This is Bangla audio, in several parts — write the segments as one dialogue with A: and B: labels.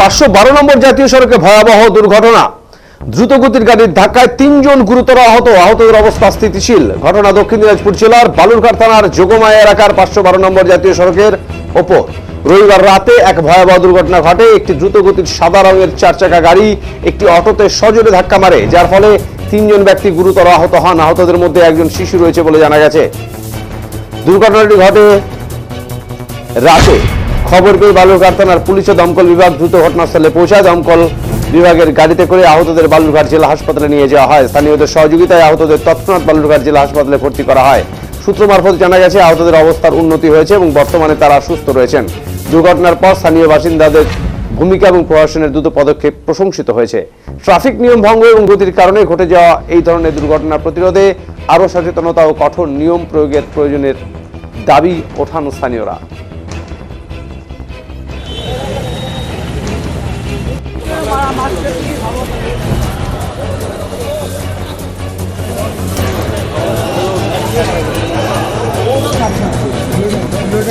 A: পাঁচশো বারো নম্বর জাতীয় সড়কে ভয়াবহ দুর্ঘটনা। দ্রুতগতির গাড়ির ধাক্কায় তিনজন গুরুতর আহত। আহতদের অবস্থা স্থিতিশীল। ঘটনা দক্ষিণ দিনাজপুর জেলার বালুরঘাট থানার যোগমায়া এলাকার পাঁচশো বারো নম্বর জাতীয় সড়কের ওপর। রবিবার রাতে এক ভয়াবহ দুর্ঘটনা ঘটে। একটি দ্রুতগতির সাদা রঙের চার চাকা গাড়ি একটি অটোতে সজোরে ধাক্কা মারে, যার ফলে তিনজন ব্যক্তি গুরুতর আহত হন। আহতদের মধ্যে একজন শিশু রয়েছে বলে জানা গেছে। দুর্ঘটনাটি ঘটে রাতে। খবর পেয়ে বালুরঘাট থানার পুলিশ ও দমকল বিভাগ দ্রুত ঘটনাস্থলে পৌঁছায়। দমকল বিভাগের গাড়িতে করে আহতদের বালুরঘাট জেলা হাসপাতালে নিয়ে যাওয়া হয়। স্থানীয়দের সহযোগিতায় আহতদের তৎক্ষণাৎ বালুরঘাট জেলা হাসপাতালে ভর্তি করা হয়। সূত্র মারফত জানা গেছে, আহতদের অবস্থার উন্নতি হয়েছে এবং বর্তমানে তারা সুস্থ রয়েছেন। দুর্ঘটনার পর স্থানীয় বাসিন্দাদের ভূমিকা এবং প্রশাসনের দ্রুত পদক্ষেপ প্রশংসিত হয়েছে। ট্রাফিক নিয়ম ভঙ্গ এবং গতির কারণে ঘটে যাওয়া এই ধরনের দুর্ঘটনা প্রতিরোধে আরও সচেতনতা ও কঠোর নিয়ম প্রয়োগের প্রয়োজনের দাবি ওঠান স্থানীয়রা।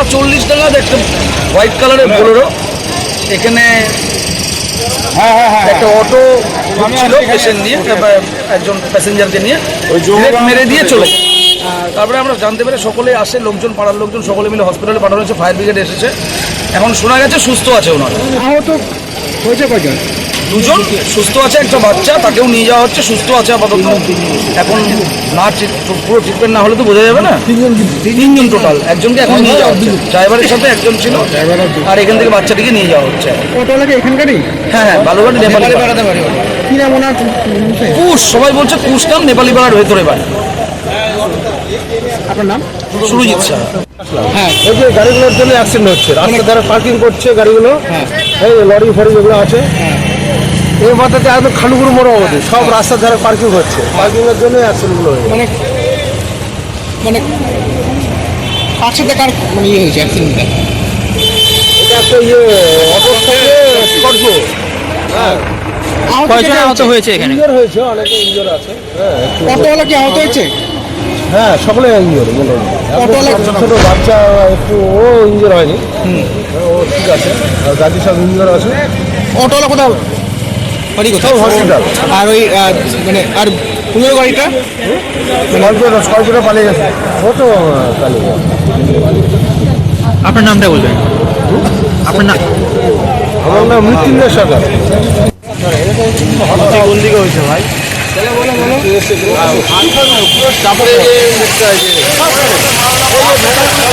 B: নটা চল্লিশ টাকা একটা হোয়াইট কালারের বোলেরো। এখানে একটা অটো ছিল পেশেন্ট নিয়ে একজন প্যাসেঞ্জারকে নিয়ে। মেরে দিয়ে চলে। তারপরে আমরা জানতে পেরে সকলে আসে লোকজন পাড়ার লোকজন সকলে মিলে হসপিটালে পাঠানো হয়েছে ফায়ার ব্রিগেড এসেছে। এখন শোনা গেছে সুস্থ আছে ওনার।
C: আহত হয়েছে কয়জন?
B: দুজন সুস্থ আছে একটা বাচ্চা তাকেও নিয়ে যাওয়া হচ্ছে সুস্থ আছে আপাতত। এখন না ঠিক- পুরো ট্রিটমেন্ট না হলে তো বোঝা যাবে না। তিনজন টোটাল একজনকে এখন নিয়ে যাওয়া হচ্ছে। ড্রাইভারের সাথে একজন ছিল আর এখান থেকে বাচ্চাটিকে নিয়ে যাওয়া হচ্ছে।
C: অটোওয়ালাকে এখানকারই?
B: হ্যাঁ হ্যাঁ বালুঘাট নেপালি পাড়া।
C: কি নাম ওনার?
B: কুশ সবাই বলছে কুশ নাম নেপালি পাড়ার ভেতরে বাড়ি।
C: আপনার নাম?
B: সুরজিৎ স্যার।
C: হ্যাঁ।
D: এই যে গাড়িগুলোর জন্য অ্যাক্সিডেন্ট হচ্ছে। রাস্তার ধারে পার্কিং করছে গাড়িগুলো। এই লরি ফরি যেগুলো আছে। এই মাথাতে একদম খালুগুড়ো মোড় অবধি। সব রাস্তার ধারে পার্কিং হচ্ছে। পার্কিং এর জন্য অ্যাক্সিডেন্টগুলো হয়েছে
C: মানে মানে কার সাথে কার মানে ইয়ে হয়েছে অ্যাক্সিডেন্টটা
D: এটা একটা ইয়ে অটো থেকে স্করপিও। হ্যাঁ।
E: কয়জন আহত হয়েছে এখানে?
D: হয়েছে অনেকে আছে। হ্যাঁ
C: অটোওয়ালা কি আহত হয়েছে?
D: হ্যাঁ সকলে ইঞ্জোর ছোট ছোট বাচ্চা একটু ও ইঞ্জোর হয়নি। হ্যাঁ, ও ঠিক আছে। আর সব ইঞ্জোর আছে।
C: অটোওয়ালা কোথাও বাড়ি কোথাও
D: হসপিটাল।
C: আর ওই মানে আর পুরো গাড়িটা
D: স্করপিও স্করপিওটা পালিয়ে গেছে। ও তো পালিয়ে গেছে।
E: আপনার নামটা বলবেন। আপনার নাম?
D: আমার নাম মৃত্যুঞ্জয় সরকার।
A: কোন দিকে হয়েছে ভাই?